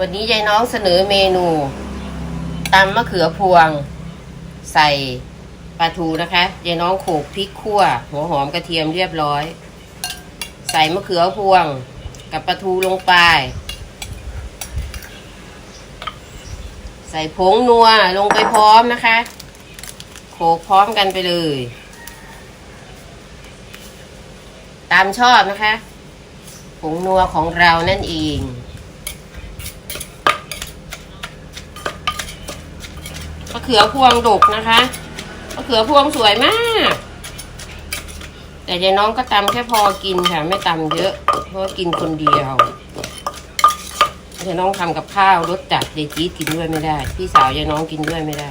วันนี้ยายน้องเสนอเมนูตำมะเขือพวง ใส่ปลาทูนะคะยายน้องโขลกพริกขั่ว หัวหอมกระเทียมเรียบร้อย ใส่มะเขือพวงกับปลาทูลงไป ใส่ผงนัวลงไปพร้อมนะคะ โขลกพร้อมกันไปเลย ตามชอบนะคะผงนัวของเรานั่นเอง มะเขือพวงดกนะคะมะเขือพวงสวยมาก แต่ยายน้องก็ตำแค่พอกินค่ะ ไม่ตำเยอะ เพราะกินคนเดียวยายน้องทำกับข้าวรสจัดยายจี๊ดกินด้วยไม่ได้ พี่สาวยายน้องกินด้วยไม่ได้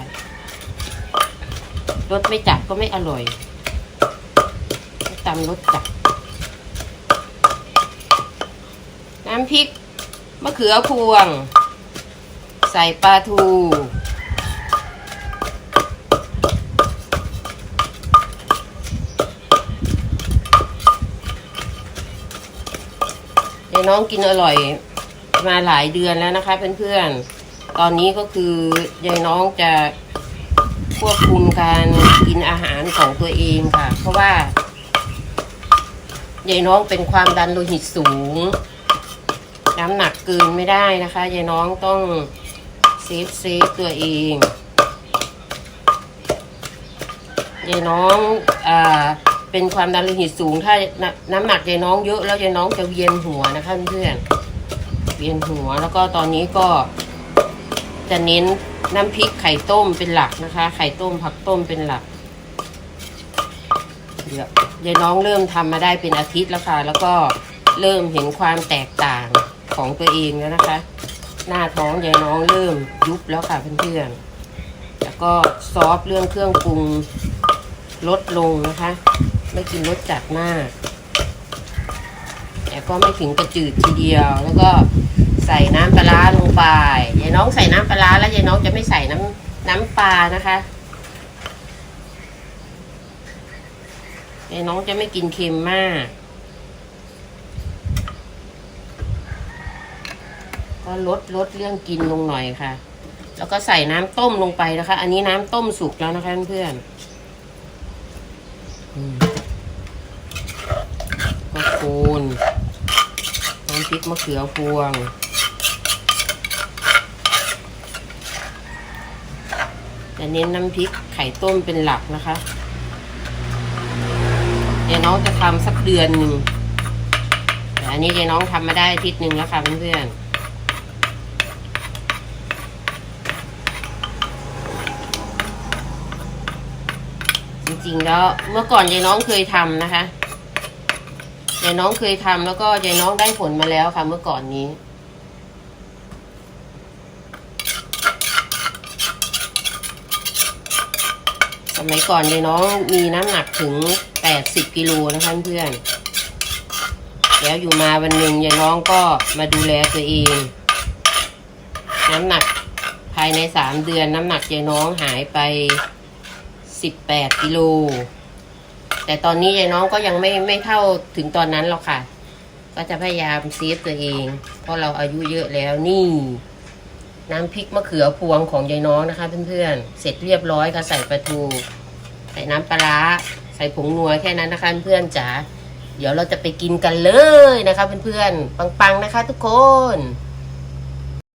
รสไม่จัดก็ไม่อร่อยตำรสจัดน้ำพริกมะเขือพวง ใส่ปลาทู ยายน้องกินอร่อยมาหลายเดือนแล้วนะคะเพื่อนๆ ตอนนี้ก็คือยายน้องจะควบคุมการกินอาหารของตัวเองค่ะ เพราะว่ายายน้องเป็นความดันโลหิตสูง น้ำหนักเกินไม่ได้นะคะยายน้องต้องเซฟเซฟตัวเองยายน้องอ่า เป็นความดันโลหิตสูง ถ้าน้ำน้ำหนักยายน้องเยอะแล้วยายน้องจะเวียนหัวนะคะเพื่อนเวียนหัวแล้วก็ตอนนี้ก็จะเน้นน้ำพริกไข่ต้มเป็นหลักนะคะ ไข่ต้มผักต้มเป็นหลักเดี๋ยวยายน้องเริ่มทำมาได้เป็นอาทิตย์แล้วค่ะ แล้วก็เริ่มเห็นความแตกต่างของตัวเองแล้วนะคะ หน้าท้องยายน้องเริ่มยุบแล้วค่ะเพื่อนๆแล้วก็ซอฟต์เรื่องเครื่องปรุงลดลงนะคะ ไม่กินรสจัดมาก แต่ก็ไม่ถึงกระจืดทีเดียว แล้วก็ใส่น้ำปลาลงไปยายน้องใส่น้ำปลาแล้วยายน้องจะไม่ใส่น้ำน้ำปลานะคะยายน้องจะไม่กินเค็มมาก ก็ลดลดเรื่องกินลงหน่อยค่ะ แล้วก็ใส่น้ำต้มลงไปนะคะ อันนี้น้ำต้มสุกแล้วนะคะเพื่อน อืม ก็โคนน้ำพริกมะเขือพวง จะเน้นน้ำพริกไข่ต้มเป็นหลักนะคะ เดี๋ยวน้องจะทำสักเดือนหนึ่งอันนี้เดยน้องทำมาได้ทิตย์หนึ่งแล้วค่ะเพื่อนๆ จริงๆแล้วเมื่อก่อนยายน้องเคยทำนะคะ ยายน้องเคยทำแล้วก็ยายน้องได้ผลมาแล้วค่ะเมื่อก่อนนี้ สมัยก่อนยายน้องมีน้ำหนักถึงแปดสิบกิโลนะคะเพื่อน แล้วอยู่มาวันหนึ่งยายน้องก็มาดูแลตัวเอง น้ำหนักภายในสามเดือนน้ำหนักยายน้องหายไปสิบแปดกิโล แต่ตอนนี้ยายน้องก็ยังไม่ไม่เท่าถึงตอนนั้นหรอกค่ะ ก็จะพยายามเซฟตัวเอง เพราะเราอายุเยอะแล้วนี่ น้ำพริกมะเขือพวงของยายน้องนะคะ เพื่อนๆเสร็จเรียบร้อยค่ะใส่ปลาทู ใส่น้ำปลาร้าใส่ผงนัวแค่นั้นนะคะเพื่อนๆจ๋าเดี๋ยวเราจะไปกินกันเลยนะคะ เพื่อนๆปังๆนะคะ ทุกคน